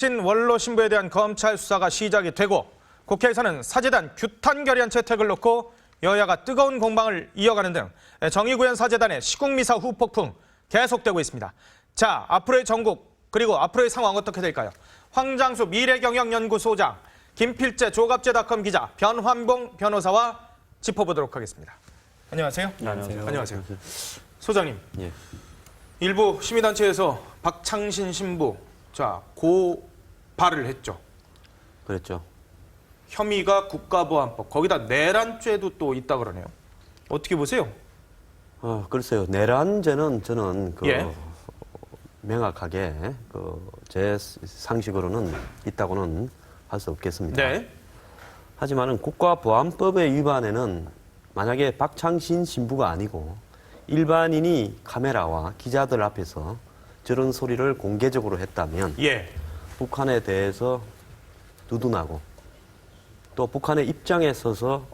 신 원로 신부에 대한 검찰 수사가 시작이 되고 국회에서는 사재단 규탄 결의안 채택을 놓고 여야가 뜨거운 공방을 이어가는 등 정의구현 사재단의 시국미사 후폭풍 계속되고 있습니다. 자, 앞으로의 전국 그리고 앞으로의 상황 어떻게 될까요? 황장수 미래경영연구소장, 김필재 조갑제닷컴 기자, 변환봉 변호사와 짚어보도록 하겠습니다. 안녕하세요. 안녕하세요. 안녕하세요. 소장님, 예. 일부 시민단체에서 박창신 신부 자 고 발을 했죠. 그랬죠. 혐의가 국가보안법 거기다 내란죄도 또 있다 그러네요. 어떻게 보세요? 어, 글쎄요. 내란죄는 저는 그 예. 명확하게 그 제 상식으로는 있다고는 할 수 없겠습니다. 네. 하지만은 국가보안법의 위반에는 만약에 박창신 신부가 아니고 일반인이 카메라와 기자들 앞에서 저런 소리를 공개적으로 했다면 예. 북한에 대해서 두둔하고 또 북한의 입장에 서서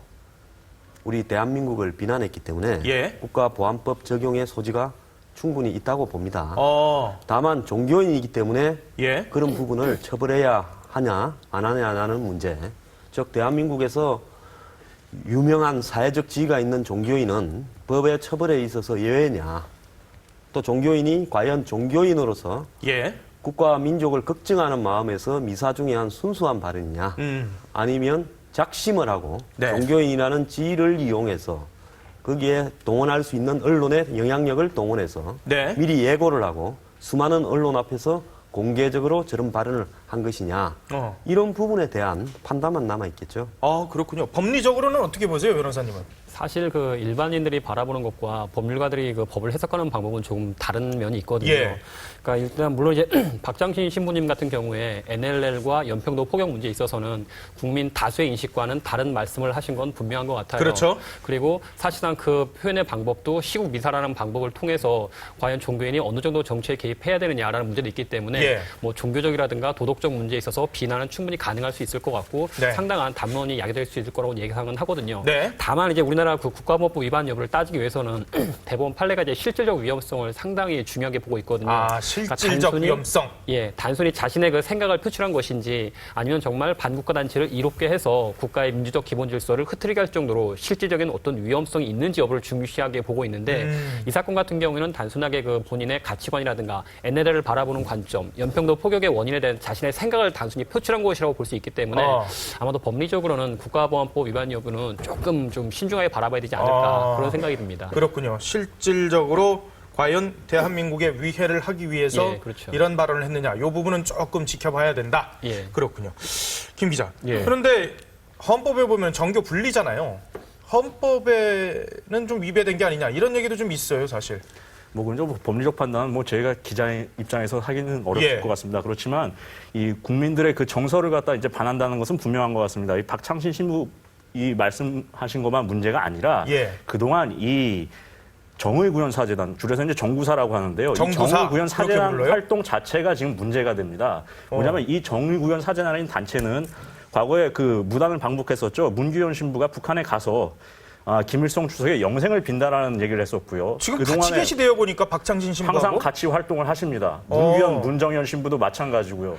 우리 대한민국을 비난했기 때문에 예. 국가보안법 적용의 소지가 충분히 있다고 봅니다. 어. 다만 종교인이기 때문에 예. 그런 부분을 처벌해야 하냐 안 하냐라는 문제. 즉 대한민국에서 유명한 사회적 지위가 있는 종교인은 법의 처벌에 있어서 예외냐. 또 종교인이 과연 종교인으로서 예. 국가와 민족을 걱정하는 마음에서 미사 중에 한 순수한 발언이냐 음. 아니면 작심을 하고 네. 종교인이라는 지위를 이용해서 거기에 동원할 수 있는 언론의 영향력을 동원해서 네. 미리 예고를 하고 수많은 언론 앞에서 공개적으로 저런 발언을 한 것이냐 어. 이런 부분에 대한 판단만 남아 있겠죠. 아 그렇군요. 법리적으로는 어떻게 보세요, 변호사님은? 사실 그 일반인들이 바라보는 것과 법률가들이 그 법을 해석하는 방법은 조금 다른 면이 있거든요. 예. 그러니까 일단 물론 이제 박장신 신부님 같은 경우에 NLL과 연평도 포격 문제에 있어서는 국민 다수의 인식과는 다른 말씀을 하신 건 분명한 것 같아요. 그렇죠. 그리고 사실상 그 표현의 방법도 시국 미사라는 방법을 통해서 과연 종교인이 어느 정도 정치에 개입해야 되느냐라는 문제도 있기 때문에 예. 뭐 종교적이라든가 도덕 적 문제에 있어서 비난은 충분히 가능할 수 있을 것 같고 네. 상당한 담론이 야기될 수 있을 거라고 예상은 하거든요. 네. 다만 이제 우리나라 그 국가보안법 위반 여부를 따지기 위해서는 대법원 판례가 이제 실질적 위험성을 상당히 중요하게 보고 있거든요. 아 그러니까 실질적 단순히- 위험성. 예, 단순히 자신의 그 생각을 표출한 것인지 아니면 정말 반국가 단체를 이롭게 해서 국가의 민주적 기본 질서를 흐트리게 할 정도로 실질적인 어떤 위험성이 있는지 여부를 중시하게 보고 있는데 음. 이 사건 같은 경우에는 단순하게 그 본인의 가치관이라든가 NLL을 바라보는 관점, 연평도 포격의 원인에 대한 자신의 생각을 단순히 표출한 것이라고 볼 수 있기 때문에 어. 아마도 법리적으로는 국가보안법 위반 여부는 조금 좀 신중하게 바라봐야 되지 않을까 아. 그런 생각이 듭니다. 그렇군요. 실질적으로 과연 대한민국의 위해를 하기 위해서 예, 그렇죠. 이런 발언을 했느냐, 이 부분은 조금 지켜봐야 된다. 예. 그렇군요. 김 기자. 예. 그런데 헌법에 보면 정교 분리잖아요. 헌법에는 좀 위배된 게 아니냐 이런 얘기도 좀 있어요, 사실. 뭐 그런 법리적 판단은 뭐 저희가 기자 의 입장에서 하기는 어렵을 예. 것 같습니다. 그렇지만 이 국민들의 그 정서를 갖다 이제 반한다는 것은 분명한 것 같습니다. 이 박창신 신부 이 말씀하신 것만 문제가 아니라 예. 그동안 이 정의구현 사재단 줄여서 이제 정구사라고 하는데요. 정구사, 이 정의구현 사재단? 활동 자체가 지금 문제가 됩니다. 뭐냐면 이 정의구현 사재단인 단체는 과거에 그 무단을 방북했었죠. 문규현 신부가 북한에 가서 아, 김일성 주석의 영생을 빈다라는 얘기를 했었고요. 지금 같이 계시대요 보니까 박창진 신부하고. 항상 같이 활동을 하십니다. 어. 문규현, 문정현 신부도 마찬가지고요.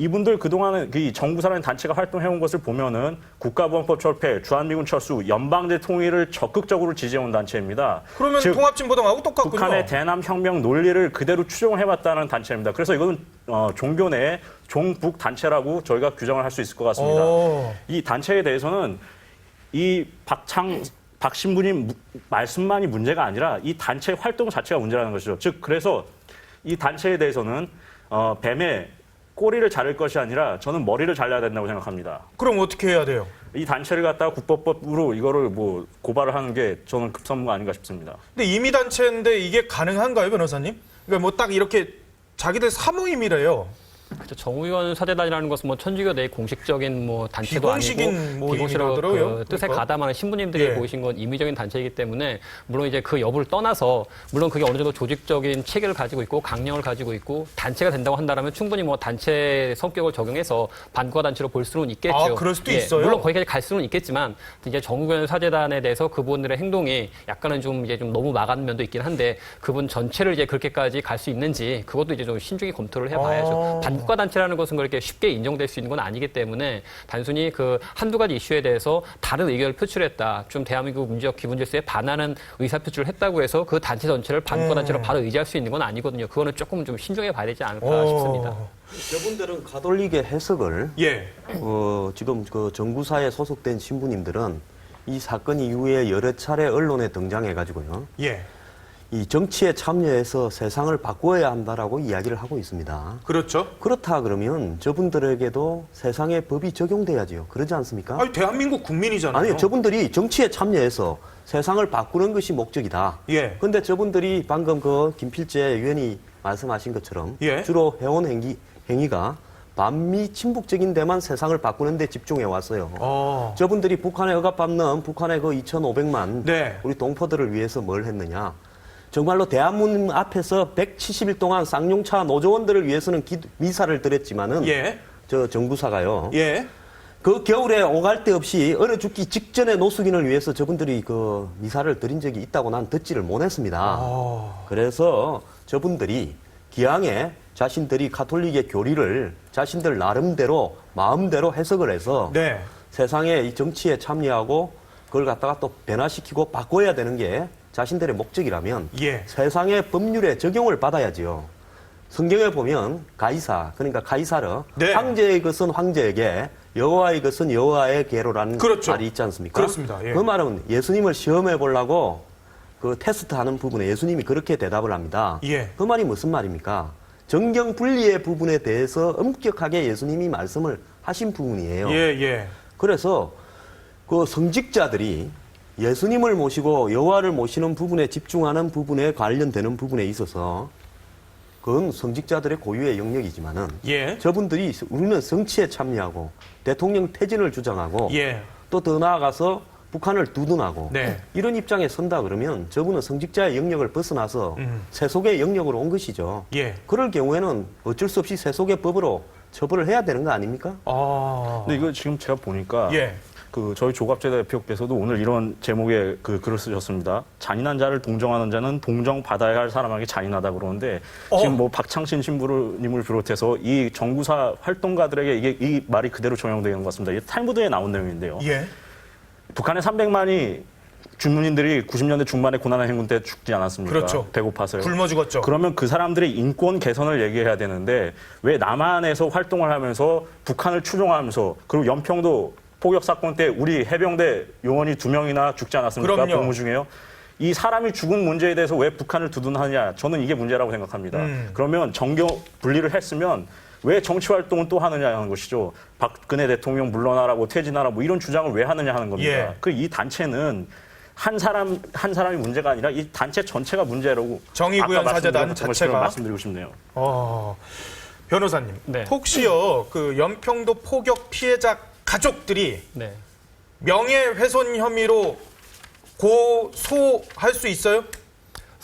이분들 그동안에 그 정부사라는 단체가 활동해온 것을 보면은 국가보안법 철폐, 주한미군 철수, 연방제 통일을 적극적으로 지지해온 단체입니다. 그러면 즉, 통합진보당하고 똑같군요. 북한의 대남 혁명 논리를 그대로 추종해왔다는 단체입니다. 그래서 이건 어, 종교 내 종북 단체라고 저희가 규정을 할 수 있을 것 같습니다. 오. 이 단체에 대해서는 이 박창 박 신부님 무- 말씀만이 문제가 아니라 이 단체 활동 자체가 문제라는 것이죠. 즉 그래서 이 단체에 대해서는 어, 뱀의 꼬리를 자를 것이 아니라 저는 머리를 잘라야 된다고 생각합니다. 그럼 어떻게 해야 돼요? 이 단체를 갖다가 국법법으로 이거를 뭐 고발을 하는 게 저는 급선무가 아닌가 싶습니다. 근데 이미 단체인데 이게 가능한가요, 변호사님? 그러니까 뭐 딱 이렇게 자기들 사모임이래요. 그렇죠. 정의원 사대단이라는 것은 뭐 천주교 내 공식적인 뭐 단체도 아니고 비공식으로. 그 뜻에 그러니까. 가담하는 신부님들이 예. 보이신 건 임의적인 단체이기 때문에 물론 이제 그 여부를 떠나서 물론 그게 어느 정도 조직적인 체계를 가지고 있고 강령을 가지고 있고 단체가 된다고 한다면 충분히 뭐 단체 성격을 적용해서 반국가 단체로 볼 수는 있겠죠. 아, 그럴 수도 예, 있어요? 물론 거기까지 갈 수는 있겠지만 이제 정의원 사재단에 대해서 그분들의 행동이 약간은 좀 이제 좀 너무 막은 면도 있긴 한데 그분 전체를 이제 그렇게까지 갈 수 있는지 그것도 이제 좀 신중히 검토를 해봐야죠. 어. 반 반국가 단체라는 것은 그렇게 쉽게 인정될 수 있는 건 아니기 때문에 단순히 그 한두 가지 이슈에 대해서 다른 의견을 표출했다. 좀 대한민국 문제적 기본 질서에 반하는 의사 표출을 했다고 해서 그 단체 전체를 반국가 단체로 바로 의지할 수 있는 건 아니거든요. 그거는 조금 좀 신중해 봐야 되지 않을까 싶습니다. 저분들은 가톨릭의 해석을 예. 어, 지금 그 정구사에 소속된 신부님들은 이 사건 이후에 여러 차례 언론에 등장해 가지고요. 예. 이 정치에 참여해서 세상을 바꾸어야 한다라고 이야기를 하고 있습니다. 그렇죠. 그렇다 그러면 저분들에게도 세상의 법이 적용돼야지요. 그러지 않습니까? 아니 대한민국 국민이잖아요. 아니요, 저분들이 정치에 참여해서 세상을 바꾸는 것이 목적이다. 예. 근데 저분들이 방금 그 김필재 의원이 말씀하신 것처럼 예. 주로 해온 행위, 행위가 반미 친북적인 데만 세상을 바꾸는 데 집중해 왔어요. 어. 저분들이 북한에 억압받는 북한의 그 2,500만 네. 우리 동포들을 위해서 뭘 했느냐? 정말로 대한문 앞에서 170일 동안 쌍용차 노조원들을 위해서는 기- 미사를 드렸지만은 예. 저 정부사가요. 예. 그 겨울에 오갈 데 없이 얼어 죽기 직전의 노숙인을 위해서 저분들이 그 미사를 드린 적이 있다고 난 듣지를 못했습니다. 어. 그래서 저분들이 기왕에 자신들이 가톨릭의 교리를 자신들 나름대로 마음대로 해석을 해서 네. 세상에 이 정치에 참여하고 그걸 갖다가 또 변화시키고 바꿔야 되는 게 자신들의 목적이라면 예. 세상의 법률에 적용을 받아야지요. 성경에 보면 가이사 그러니까 가이사르 네. 황제의 것은 황제에게 여호와의 것은 여호와에게로라는 그렇죠. 말이 있지 않습니까? 그렇습니다. 예. 그 말은 예수님을 시험해 보려고 그 테스트하는 부분에 예수님이 그렇게 대답을 합니다. 예. 그 말이 무슨 말입니까? 정경 분리의 부분에 대해서 엄격하게 예수님이 말씀을 하신 부분이에요. 예, 예. 그래서 그 성직자들이 예수님을 모시고 여호와를 모시는 부분에 집중하는 부분에 관련되는 부분에 있어서 그건 성직자들의 고유의 영역이지만은 예. 저분들이 우리는 정치에 참여하고 대통령 퇴진을 주장하고 예. 또더 나아가서 북한을 두둔하고 네. 이런 입장에 선다 그러면 저분은 성직자의 영역을 벗어나서 음. 세속의 영역으로 온 것이죠. 예. 그럴 경우에는 어쩔 수 없이 세속의 법으로 처벌을 해야 되는 거 아닙니까? 아. 근데 이거 지금 제가 보니까 예. 그 저희 조갑재 대표께서도 오늘 이런 제목의 그 글을 쓰셨습니다. 잔인한 자를 동정하는 자는 동정 받아야 할 사람에게 잔인하다 그러는데 어. 지금 뭐 박창신 신부님을 비롯해서 이 정부사 활동가들에게 이게 이 말이 그대로 적용되는 것 같습니다. 이게 탈무드에 나온 내용인데요. 예. 북한의 300만이 주문인들이 90년대 중반에 고난의 행군 때 죽지 않았습니까? 그렇죠. 배고파서요. 굶어 죽었죠. 그러면 그 사람들의 인권 개선을 얘기해야 되는데 왜 남한에서 활동을 하면서 북한을 추종하면서 그리고 연평도 포격 사건 때 우리 해병대 요원이 두 명이나 죽지 않았습니까? 그럼요. 복무 중에요. 이 사람이 죽은 문제에 대해서 왜 북한을 두둔하냐? 저는 이게 문제라고 생각합니다. 음. 그러면 정경 분리를 했으면 왜 정치 활동은 또 하느냐 하는 것이죠. 박근혜 대통령 물러나라고 퇴진하라 뭐 이런 주장을 왜 하느냐 하는 겁니다. 예. 그이 단체는 한 사람 한 사람이 문제가 아니라 이 단체 전체가 문제라고 정의구현 아까 사재단 말씀드렸던 것처럼 자체가 말씀드리고 싶네요. 어. 변호사님. 네. 혹시요 그 연평도 포격 피해자 가족들이 네. 명예훼손 혐의로 고소할 수 있어요?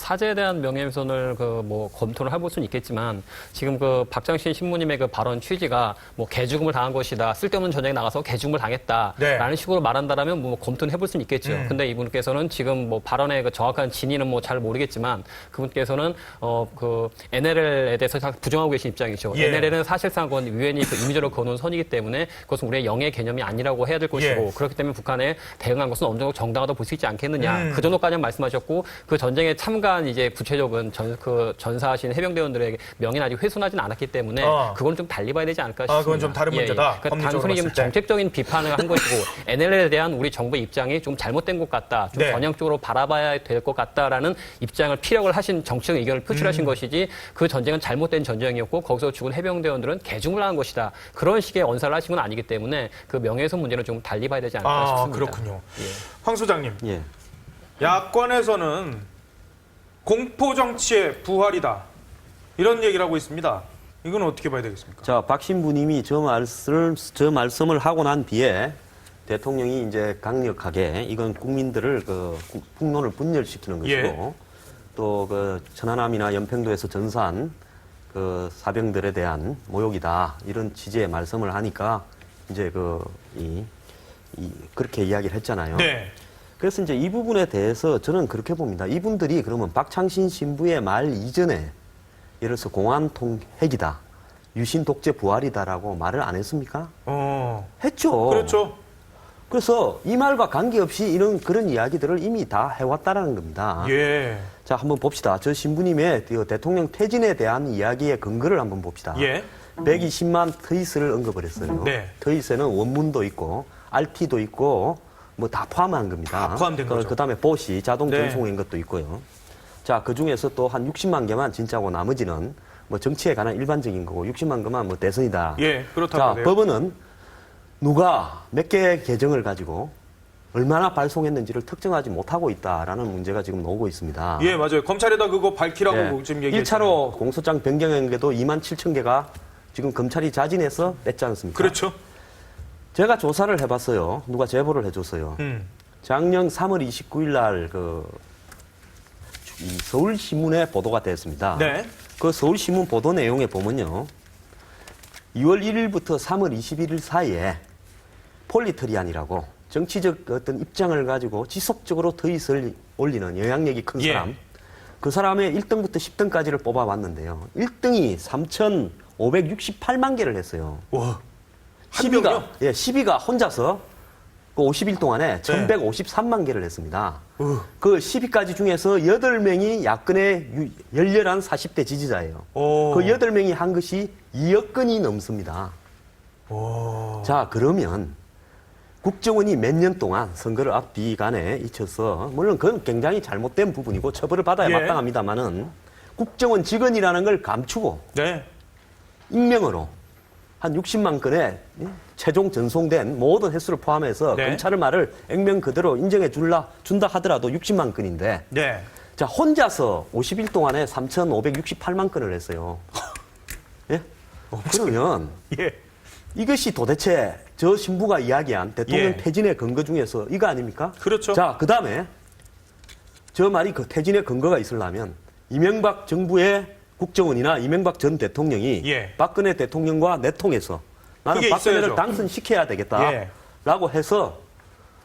사제에 대한 명예훼손을 그 뭐 검토를 해볼 수는 있겠지만 지금 그 박장신 신부님의 그 발언 취지가 뭐 개죽음을 당한 것이다 쓸데없는 전쟁에 나가서 개죽음을 당했다라는 네. 식으로 말한다라면 뭐 검토는 해볼 수는 있겠죠. 음. 근데 이분께서는 지금 뭐 발언의 그 정확한 진위는 뭐 잘 모르겠지만 그분께서는 어 그 NLL에 대해서 잘 부정하고 계신 입장이죠. 예. NLL은 사실상 그건 유엔이 그 임의적으로 거놓은 선이기 때문에 그것은 우리의 영의 개념이 아니라고 해야 될 것이고 예. 그렇기 때문에 북한에 대응한 것은 어느 정도 정당하다 볼 수 있지 않겠느냐. 음. 그 정도까지는 말씀하셨고 그 전쟁에 참가 한 이제 구체적인 전, 그 전사하신 해병대원들에게 명예는 아직 훼손하진 않았기 때문에 어. 그건 좀 달리 봐야 되지 않을까 싶습니다. 아, 그건 좀 다른 문제다. 그러니까 법리적으로 단순히 좀. 정책적인 비판을 한 것이고 NLL에 대한 우리 정부 입장이 좀 잘못된 것 같다. 좀 네. 전향적으로 바라봐야 될 것 같다라는 입장을 피력을 하신 정치적 의견을 표출하신 음. 것이지 그 전쟁은 잘못된 전쟁이었고 거기서 죽은 해병대원들은 개중을 한 것이다. 그런 식의 언사를 하신 건 아니기 때문에 그 명예훼손 문제는 좀 달리 봐야 되지 않을까 아, 싶습니다. 그렇군요. 황 소장님, 예. 야권에서는 공포 정치의 부활이다. 이런 얘기를 하고 있습니다. 이건 어떻게 봐야 되겠습니까? 자, 박 신부님이 저 말씀을, 저 말씀을 하고 난 뒤에 대통령이 이제 강력하게 이건 국민들을 그 국- 국론을 분열시키는 것이고 예. 또그 천안함이나 연평도에서 전사한 그 사병들에 대한 모욕이다 이런 취지의 말씀을 하니까 이제 그 이, 이 그렇게 이야기를 했잖아요. 네. 그래서 이제 이 부분에 대해서 저는 그렇게 봅니다. 이분들이 그러면 박창신 신부의 말 이전에 예를 들어서 공안통 핵이다. 유신 독재 부활이다라고 말을 안 했습니까? 어. 했죠. 그렇죠. 그래서 이 말과 관계없이 이런 그런 이야기들을 이미 다 해왔다라는 겁니다. 예. 자, 한번 봅시다. 저 신부님의 그 대통령 퇴진에 대한 이야기의 근거를 한번 봅시다. 예. 120만 트윗을 언급을 했어요. 네. 트윗에는 원문도 있고 RT도 있고 뭐 다 포함한 겁니다. 다 포함된 거죠. 그, 다음에 보시 자동 네. 전송인 것도 있고요. 자, 그 중에서 또 한 60만 개만 진짜고 나머지는 뭐 정치에 관한 일반적인 거고 60만 개만 뭐 대선이다. 예, 그렇다고 자, 하네요. 법원은 누가 몇 개의 계정을 가지고 얼마나 발송했는지를 특정하지 못하고 있다라는 문제가 지금 나오고 있습니다. 예, 맞아요. 검찰에다 그거 밝히라고 예. 지금 얘기했잖아요. 1차로 공소장 변경한 게도 2만 7천 개가 지금 검찰이 자진해서 뺐지 않습니까? 그렇죠. 제가 조사를 해봤어요. 누가 제보를 해줬어요. 음. 작년 3월 29일 날그 서울신문에 보도가 됐습니다. 네. 그 서울신문 보도 내용에 보면요. 2월 1일부터 3월 21일 사이에 폴리트리안이라고 정치적 어떤 입장을 가지고 지속적으로 트윗을 올리는 영향력이 큰 예. 사람. 그 사람의 1등부터 10등까지를 뽑아봤는데요. 1등이 3,568만 개를 했어요. 와. 한 10위가, 명이요? 예, 10위가 혼자서 그 50일 동안에 네. 1,153만 개를 했습니다. 그 10위까지 중에서 8명이 야권의 유- 열렬한 40대 지지자예요. 오. 그 8명이 한 것이 2억 건이 넘습니다. 오. 자, 그러면 국정원이 몇 년 동안 선거를 앞뒤간에 잊혀서 물론 그건 굉장히 잘못된 부분이고 처벌을 받아야 예. 마땅합니다만은 국정원 직원이라는 걸 감추고 네. 익명으로 한 60만 건의 예, 최종 전송된 모든 횟수를 포함해서 네. 검찰의 말을 액면 그대로 인정해 줄라 준다 하더라도 60만 건인데 네. 자 혼자서 50일 동안에 3,568만 건을 했어요. 예? 그러면 예. 이것이 도대체 저 신부가 이야기한 대통령 예. 퇴진의 근거 중에서 이거 아닙니까? 그렇죠. 자, 그 다음에 저 말이 그 퇴진의 근거가 있으려면 이명박 정부의 국정원이나 이명박 전 대통령이 예. 박근혜 대통령과 내통해서 나는 그게 박근혜를 있어야죠. 당선시켜야 되겠다. 예. 라고 해서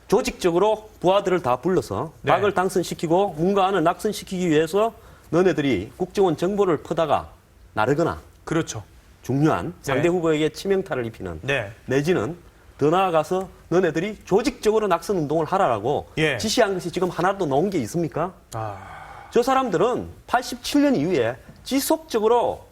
조직적으로 부하들을 다 불러서 네. 박을 당선시키고 문가안을 낙선시키기 위해서 너네들이 국정원 정보를 퍼다가 나르거나 그렇죠. 중요한 네. 상대 후보에게 치명타를 입히는 네. 내지는 더 나아가서 너네들이 조직적으로 낙선 운동을 하라라고 예. 지시한 것이 지금 하나도 나온 게 있습니까? 아. 저 사람들은 87년 이후에 지속적으로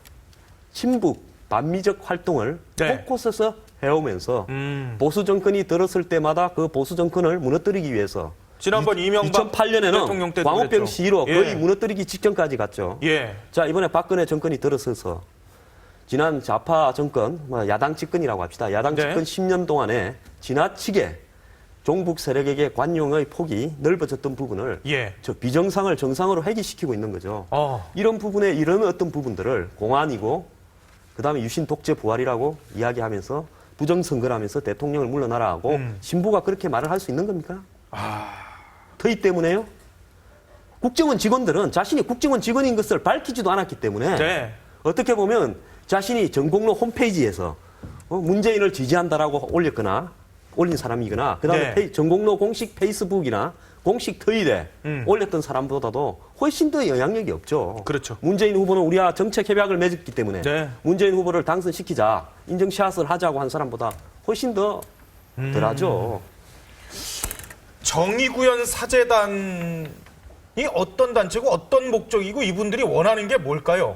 친북 반미적 활동을 네. 곳곳에서 해오면서 음. 보수 정권이 들었을 때마다 그 보수 정권을 무너뜨리기 위해서 지난번 이명박 대통령 2008년에는 때도 광우병. 시위로 예. 거의 무너뜨리기 직전까지 갔죠. 예. 자 이번에 박근혜 정권이 들어서서 지난 좌파 정권, 뭐 야당 집권이라고 합시다. 야당 네. 집권 10년 동안에 지나치게 종북 세력에게 관용의 폭이 넓어졌던 부분을 예. 저 비정상을 정상으로 회귀시키고 있는 거죠. 어. 이런 부분에 이런 어떤 부분들을 공안이고 그다음에 유신 독재 부활이라고 이야기하면서 부정선거라면서 대통령을 물러나라 하고 음. 신부가 그렇게 말을 할 수 있는 겁니까? 아. 터이 때문에요? 국정원 직원들은 자신이 국정원 직원인 것을 밝히지도 않았기 때문에 네. 어떻게 보면 자신이 전공로 홈페이지에서 어, 문재인을 지지한다라고 올렸거나 올린 사람이거나 그다음에 네. 페이- 전공로 공식 페이스북이나 공식 트윗에 음. 올렸던 사람보다도 훨씬 더 영향력이 없죠. 그렇죠. 문재인 후보는 우리와 정책 협약을 맺었기 때문에 네. 문재인 후보를 당선시키자 인증샷을 하자고 한 사람보다 훨씬 더 음. 덜하죠. 정의구현 사재단이 어떤 단체고 어떤 목적이고 이분들이 원하는 게 뭘까요?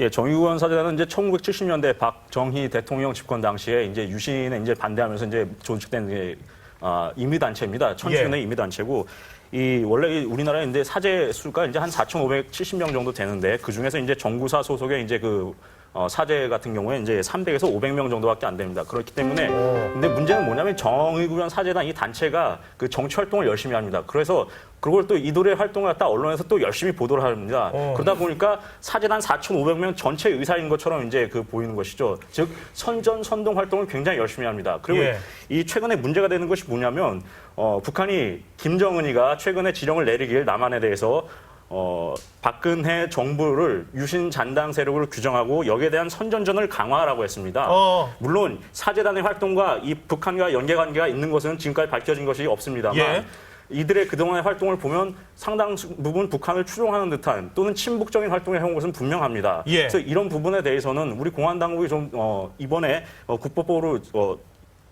예, 정의구현 사재단은 이제 1970년대 박정희 대통령 집권 당시에 이제 유신에 이제 반대하면서 이제 조직된 이제 아, 임의 단체입니다. 천주년의 예. 임의 단체고 이 원래 이 우리나라에 이제 사제 수가 이제 한 4,570명 정도 되는데 그 중에서 이제 정구사 소속의 이제 그 어, 사제 같은 경우에 이제 300에서 500명 정도밖에 안 됩니다. 그렇기 때문에 근데 문제는 뭐냐면 정의구현 사재단 이 단체가 그 정치 활동을 열심히 합니다. 그래서 그걸 또 이들의 활동을 갖다 언론에서 또 열심히 보도를 합니다. 어. 그러다 보니까 사재단 4,500명 전체 의사인 것처럼 이제 그 보이는 것이죠. 즉 선전 선동 활동을 굉장히 열심히 합니다. 그리고 예. 이 최근에 문제가 되는 것이 뭐냐면 어, 북한이 김정은이가 최근에 지령을 내리길 남한에 대해서 어, 박근혜 정부를 유신 잔당 세력으로 규정하고 여기에 대한 선전전을 강화하라고 했습니다. 어. 물론 사재단의 활동과 이 북한과 연계 관계가 있는 것은 지금까지 밝혀진 것이 없습니다만 예. 이들의 그동안의 활동을 보면 상당 부분 북한을 추종하는 듯한 또는 친북적인 활동을 해온 것은 분명합니다. 예. 그래서 이런 부분에 대해서는 우리 공안 당국이 좀 어, 이번에 어, 국법법으로 어,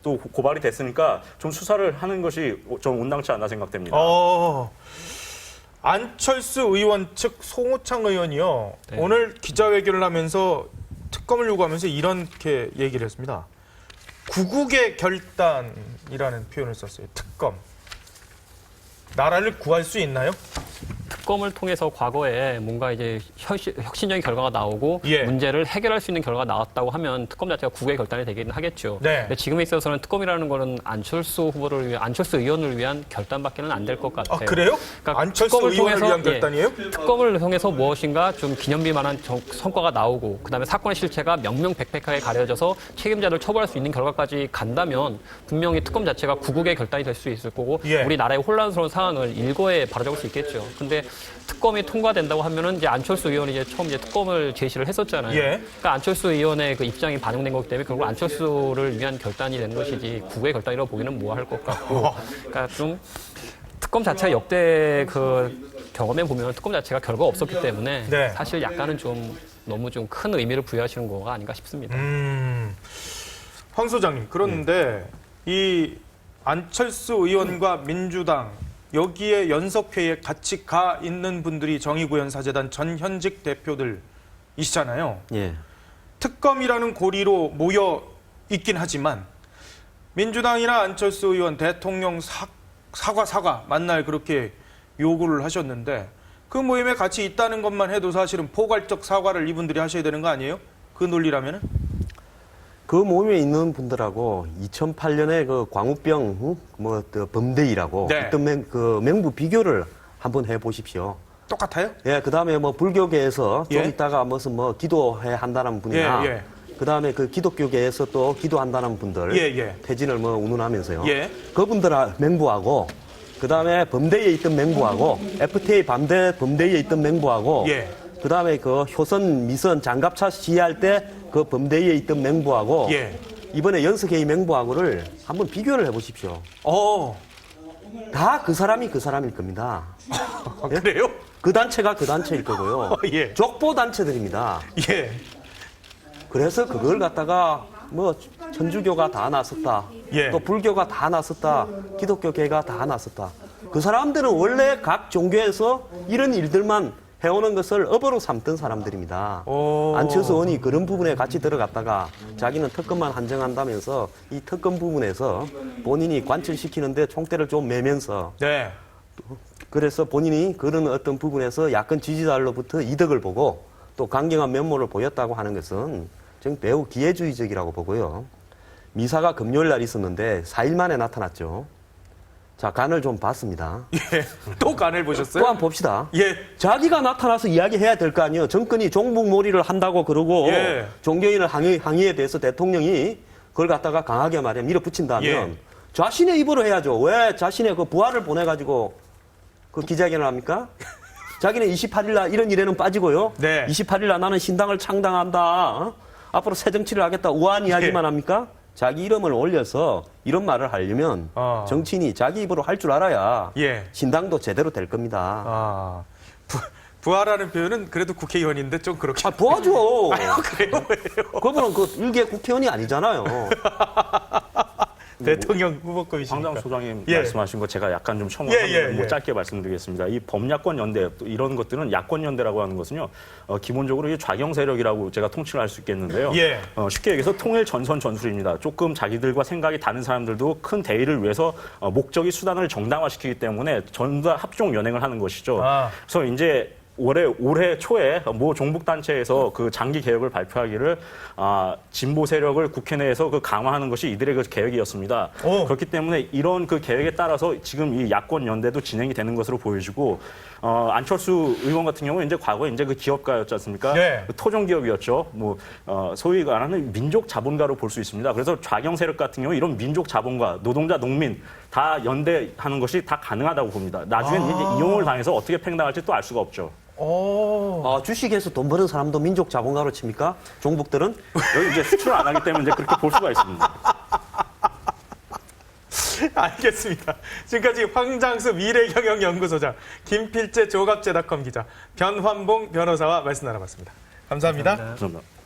또 고- 고발이 됐으니까 좀 수사를 하는 것이 좀 온당치 않나 생각됩니다. 어, 안철수 의원 측 송호창 의원이요. 네. 오늘 기자회견을 하면서 특검을 요구하면서 이렇게 얘기를 했습니다. 구국의 결단이라는 표현을 썼어요. 특검. 나라를 구할 수 있나요? 특검을 통해서 과거에 뭔가 이제 혁신, 혁신 적인 결과가 나오고 예. 문제를 해결할 수 있는 결과가 나왔다고 하면 특검 자체가 국외 결단이 되기는 하겠죠. 네. 근데 지금에 있어서는 특검이라는 거는 안철수 후보를 위한 안철수 의원을 위한 결단밖에는 안 될것 아, 같아요. 그래요? 그러니까 안철수 특검을 의원을 통해서, 위한 예. 결단이에요? 특검을 통해서 무엇인가 좀 기념비 만한 정- 성과가 나오고 그다음에 사건의 실체가 명명백백하게 가려져서 책임자를 처벌할 수 있는 결과까지 간다면 분명히 특검 자체가 구국의 결단이 될 수 있을 거고 예. 우리나라의 혼란스러운 상황을 일거에 바로잡을 수 있겠죠. 근데 특검이 통과된다고 하면은 이제 안철수 의원이 이제 처음 이제 특검을 제시를 했었잖아요. 예. 그러니까 안철수 의원의 그 입장이 반영된 거기 때문에 결국 안철수를 위한 결단이 된 것이지 국의 결단이라고 보기는 뭐 할 것 같고, 그러니까 좀 특검 자체가 역대 그 경험에 보면 특검 자체가 결과 없었기 때문에 네. 사실 약간은 좀 너무 좀 큰 의미를 부여하시는 거가 아닌가 싶습니다. 음, 황 소장님 그런데 이 안철수 의원과 민주당 여기에 연석회의에 같이 가 있는 분들이 정의구현 사재단 전 현직 대표들이시잖아요. 예. 특검이라는 고리로 모여 있긴 하지만 민주당이나 안철수 의원 대통령 사, 사과 사과 만날 그렇게 요구를 하셨는데 그 모임에 같이 있다는 것만 해도 사실은 포괄적 사과를 이분들이 하셔야 되는 거 아니에요? 그 논리라면은? 그 모임에 있는 분들하고 2008년에 그 광우병 응? 뭐그 범대이라고 네. 어떤 맹, 그 맹부 비교를 한번 해 보십시오. 똑같아요? 예, 그 다음에 뭐 불교계에서 좀 예. 있다가 무슨 뭐 기도해 한다는 분이나 예, 예. 그 다음에 그 기독교계에서 또 기도한다는 분들 예, 예. 퇴진을 뭐 운운하면서요. 예. 그분들 맹부하고 그 다음에 범대에 있던 맹부하고 FTA 반대 범대에 있던 맹부하고 예. 그 다음에 그 효선 미선 장갑차 시위할 때 그 범대에 있던 맹부하고 예. 이번에 연석회의 맹부하고를 한번 비교를 해보십시오. 어, 다 그 사람이 그 사람일 겁니다. 아, 그래요? 그 단체가 그 단체일 거고요. 예. 족보 단체들입니다. 예. 그래서 그걸 갖다가 뭐 천주교가 다 나섰다. 예. 또 불교가 다 나섰다. 기독교계가 다 나섰다. 그 사람들은 원래 각 종교에서 이런 일들만 해오는 것을 업으로 삼던 사람들입니다. 오. 안철수 의원이 그런 부분에 같이 들어갔다가 자기는 특검만 한정한다면서 이 특검 부분에서 본인이 관철시키는데 총대를 좀 매면서 네. 그래서 본인이 그런 어떤 부분에서 야권 지지자들로부터 이득을 보고 또 강경한 면모를 보였다고 하는 것은 저는 매우 기회주의적이라고 보고요. 미사가 금요일 날 있었는데 4일 만에 나타났죠. 자, 간을 좀 봤습니다. 예. 또 간을 보셨어요? 또 한번 봅시다. 예. 자기가 나타나서 이야기해야 될 거 아니에요. 정권이 종북몰이를 한다고 그러고 예. 종교인을 항의, 항의에 대해서 대통령이 그걸 갖다가 강하게 말해 밀어붙인다면 예. 자신의 입으로 해야죠. 왜 자신의 그 부하를 보내가지고 그 기자회견을 합니까? 자기는 28일 날 이런 일에는 빠지고요. 네. 28일 날 나는 신당을 창당한다. 어? 앞으로 새 정치를 하겠다. 우아한 이야기만 예. 합니까? 자기 이름을 올려서 이런 말을 하려면 어. 정치인이 자기 입으로 할 줄 알아야 예. 신당도 제대로 될 겁니다. 아. 부, 부하라는 표현은 그래도 국회의원인데 좀 그렇게. 아, 도와줘. 그래요? 왜요? 그분은 그 일개 국회의원이 아니잖아요. 대통령 후보급이시니까. 황당 소장님 예. 말씀하신 거 제가 약간 좀 첨언하면 예, 예, 뭐 예. 짧게 말씀드리겠습니다. 이 범야권 연대 또 이런 것들은 야권 연대라고 하는 것은요 어, 기본적으로 이 좌경 세력이라고 제가 통칭을 할수 있겠는데요. 예. 어, 쉽게 얘기해서 통일 전선 전술입니다. 조금 자기들과 생각이 다른 사람들도 큰 대의를 위해서 어, 목적이 수단을 정당화시키기 때문에 전부 다 합종 연행을 하는 것이죠. 아. 그래서 이제 올해 올해 초에 모 종북 단체에서 그 장기 개혁을 발표하기를 아, 진보 세력을 국회 내에서 그 강화하는 것이 이들의 그 계획이었습니다. 오. 그렇기 때문에 이런 그 계획에 따라서 지금 이 야권 연대도 진행이 되는 것으로 보여지고 어, 안철수 의원 같은 경우는 이제 과거에 이제 그 기업가였지 않습니까? 네. 그 토종 기업이었죠. 뭐 어, 소위 말하는 민족 자본가로 볼 수 있습니다. 그래서 좌경 세력 같은 경우 이런 민족 자본가, 노동자, 농민 다 연대하는 것이 다 가능하다고 봅니다. 나중에 이제 이용을 당해서 어떻게 팽당할지 또 알 수가 없죠. 오. 어, 주식에서 돈 버는 사람도 민족 자본가로 칩니까? 종북들은? 여기 이제 수출을 안 하기 때문에 이제 그렇게 볼 수가 있습니다. 알겠습니다. 지금까지 황장수 미래경영연구소장, 김필재 조갑제닷컴 기자, 변환봉 변호사와 말씀 나눠봤습니다 감사합니다. 감사합니다.